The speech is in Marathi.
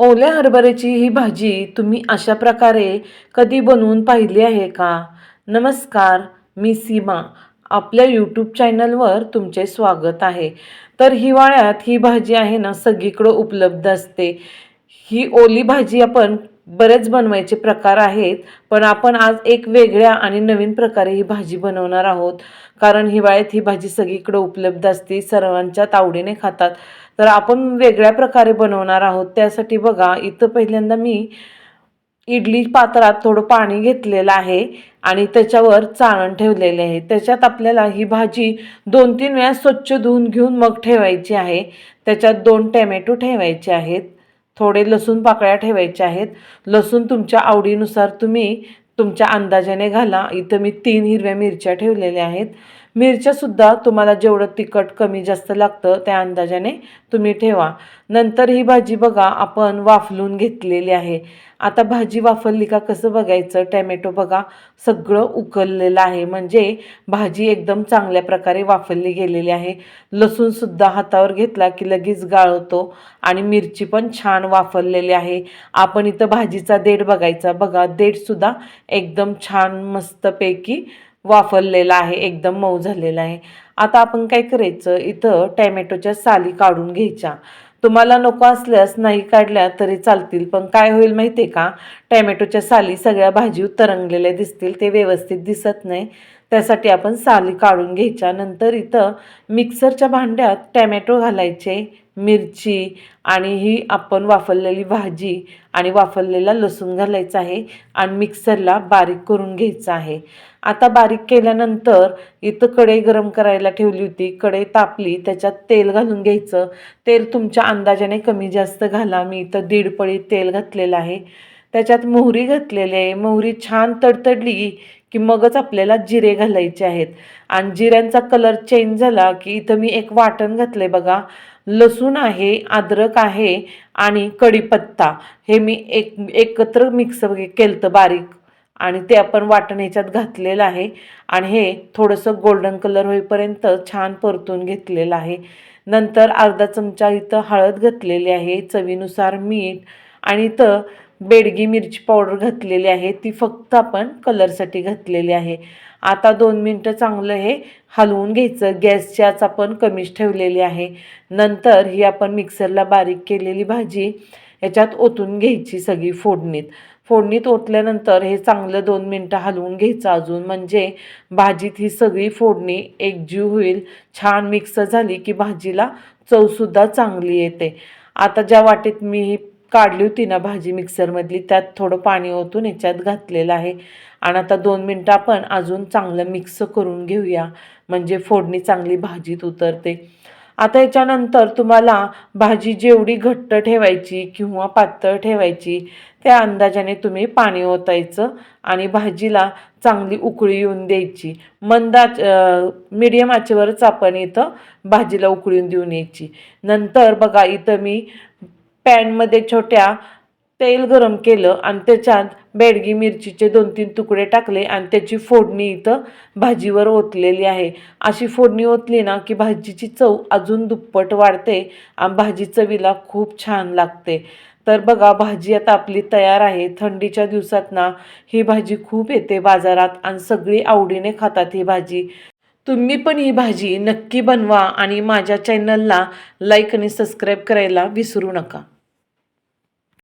ओल्या हरभऱ्याची ही भाजी तुम्ही अशा प्रकारे कधी बनवून पाहिली आहे का? नमस्कार मी सीमा. आपल्या यूट्यूब चॅनलवर तुमचे स्वागत आहे. तर हिवाळ्यात ही भाजी आहे ना सगळीकडं उपलब्ध असते. ही ओली भाजी आपण बरेच बनवायचे प्रकार आहेत पण आपण आज एक वेगळ्या आणि नवीन प्रकारे ही भाजी बनवणार आहोत. कारण हिवाळ्यात ही भाजी सगळीकडे उपलब्ध असते सर्वांच्या आवडीने खातात. तर आपण वेगळ्या प्रकारे बनवणार आहोत. त्यासाठी बघा इथं पहिल्यांदा मी इडली पात्रात थोडं पाणी घेतलेलं आहे आणि त्याच्यावर चाळण ठेवलेले आहे. त्याच्यात आपल्याला ही भाजी दोन तीन वेळा स्वच्छ धुवून घेऊन मग ठेवायची आहे. त्याच्यात दोन टॅमॅटो ठेवायचे आहेत. थोडे लसूण पाकळ्या ठेवायच्या आहेत. लसूण तुमच्या आवडीनुसार तुम्ही तुमच्या अंदाजाने घाला. इथं मी तीन हिरव्या मिरच्या ठेवलेल्या आहेत. मिरच्यासुद्धा तुम्हाला जेवढं तिखट कमी जास्त लागतं त्या अंदाजाने तुम्ही ठेवा. नंतर ही भाजी बघा आपण वाफलून घेतलेली आहे. आता भाजी वाफलली का कसं बघायचं? टॅमॅटो बघा सगळं उकललेलं आहे. म्हणजे भाजी एकदम चांगल्या प्रकारे वाफलली गेलेली आहे. लसूणसुद्धा हातावर घेतला की लगेच गाळवतो आणि मिरची पण छान वाफरलेली आहे. आपण इथं भाजीचा देठ बघायचा. बघा देठसुद्धा एकदम छान मस्तपैकी वाफरलेला आहे एकदम मऊ झालेला आहे. आता आपण काय करायचं? इथं टॅमॅटोच्या साली काढून घ्यायच्या. तुम्हाला नको असल्यास नाही काढल्या तरी चालतील पण काय होईल माहिती आहे का? टॅमॅटोच्या साली सगळ्या भाजी तरंगलेल्या दिसतील ते व्यवस्थित दिसत नाही. त्यासाठी आपण साली काढून घ्यायच्या. नंतर इथं मिक्सरच्या भांड्यात टॅमॅटो घालायचे मिरची आणि ही आपण वाफरलेली भाजी आणि वाफरलेला लसूण घालायचा आहे आणि मिक्सरला बारीक करून घ्यायचं आहे. आता बारीक केल्यानंतर इथं कढई गरम करायला ठेवली होती. कढई तापली त्याच्यात तेल घालून घ्यायचं. तेल तुमच्या अंदाजाने कमी जास्त घाला. मी इथं दीड पळी तेल घातलेलं आहे. त्याच्यात मोहरी घातलेली आहे. मोहरी छान तडतडली की मगच आपल्याला जिरे घालायचे आहेत. आणि जिऱ्यांचा कलर चेंज झाला की इथं मी एक वाटण घातलं आहे बघा. लसूण आहे अद्रक आहे आणि कढीपत्ता. हे मी एक एकत्र मिक्स केलं बारीक. आणि ते आपण वाटण ह्याच्यात घातलेलं आहे. आणि हे थोडंसं गोल्डन कलर होईपर्यंत छान परतून घेतलेलं आहे. नंतर अर्धा चमचा इथं हळद घातलेली आहे चवीनुसार मीठ आणि इथं बेडगी मिरची पावडर घातलेली आहे. ती फक्त आपण कलरसाठी घातलेली आहे. आता दोन मिनटं चांगलं हे हलवून घ्यायचं. गॅसची आच आपण कमीच ठेवलेली आहे. नंतर ही आपण मिक्सरला बारीक केलेली भाजी याच्यात ओतून घ्यायची सगळी फोडणीत. फोडणीत ओतल्यानंतर हे चांगलं दोन मिनटं हलवून घ्यायचं अजून. म्हणजे भाजीत ही सगळी फोडणी एकजीव होईल. छान मिक्स झाली की भाजीला चवसुद्धा चांगली येते. आता ज्या वाटेत मी ही काढली होती ना भाजी मिक्सरमधली त्यात थोडं पाणी ओतून याच्यात घातलेलं आहे. आणि आता दोन मिनटं आपण अजून चांगलं मिक्स करून घेऊया. म्हणजे फोडणी चांगली भाजीत उतरते. आता याच्यानंतर तुम्हाला भाजी जेवढी घट्ट ठेवायची किंवा पातळ ठेवायची त्या अंदाजाने तुम्ही पाणी ओतायचं आणि भाजीला चांगली उकळी येऊन द्यायची. मंदाच मिडियम आचेवरच आपण इथं भाजीला उकळून देऊन यायची. नंतर बघा इथं मी पॅनमध्ये छोट्या तेल गरम केलं आणि त्याच्यात बेडगी मिरचीचे दोन तीन तुकडे टाकले आणि त्याची फोडणी इथं भाजीवर ओतलेली आहे. अशी फोडणी ओतली ना की भाजीची चव अजून दुप्पट वाढते आणि भाजी चवीला खूप छान लागते. तर बघा भाजी आता आपली तयार आहे. थंडीच्या दिवसात ना ही भाजी खूप येते बाजारात आणि सगळी आवडीने खातात ही भाजी. तुम्ही पण ही भाजी नक्की बनवा आणि माझ्या चॅनलला लाईक आणि सबस्क्राईब करायला विसरू नका.